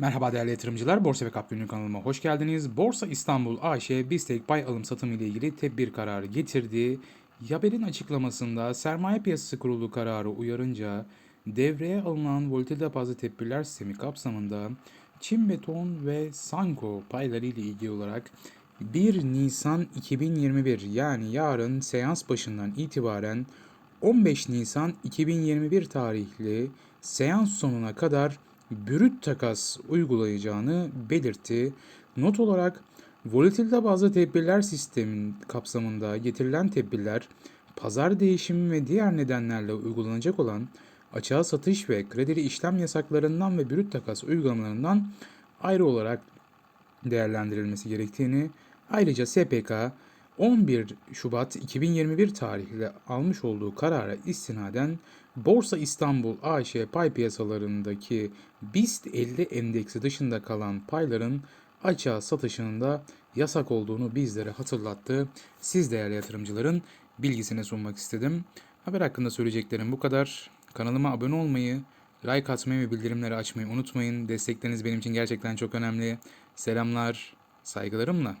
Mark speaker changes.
Speaker 1: Merhaba değerli yatırımcılar, Borsa ve Kap Günlük kanalıma hoş geldiniz. Borsa İstanbul AŞ BİSTEK pay alım satım ile ilgili tedbir kararı getirdi. Yaber'in açıklamasında sermaye piyasası kurulu kararı uyarınca devreye alınan volatilite bazlı tedbirler sistemi kapsamında Çin Beton ve Sanko payları ile ilgili olarak 1 Nisan 2021 yani yarın seans başından itibaren 15 Nisan 2021 tarihli seans sonuna kadar brüt takas uygulayacağını belirtti. Not olarak volatilite bazlı tedbirler sistemin kapsamında getirilen tedbirler pazar değişimi ve diğer nedenlerle uygulanacak olan açığa satış ve kredili işlem yasaklarından ve brüt takas uygulamalarından ayrı olarak değerlendirilmesi gerektiğini ayrıca SPK 11 Şubat 2021 tarihli almış olduğu karara istinaden Borsa İstanbul AŞ pay piyasalarındaki BIST 50 endeksi dışında kalan payların açığa satışının da yasak olduğunu bizlere hatırlattı. Siz değerli yatırımcıların bilgisine sunmak istedim. Haber hakkında söyleyeceklerim bu kadar. Kanalıma abone olmayı, like atmayı ve bildirimleri açmayı unutmayın. Destekleriniz benim için gerçekten çok önemli. Selamlar, saygılarımla.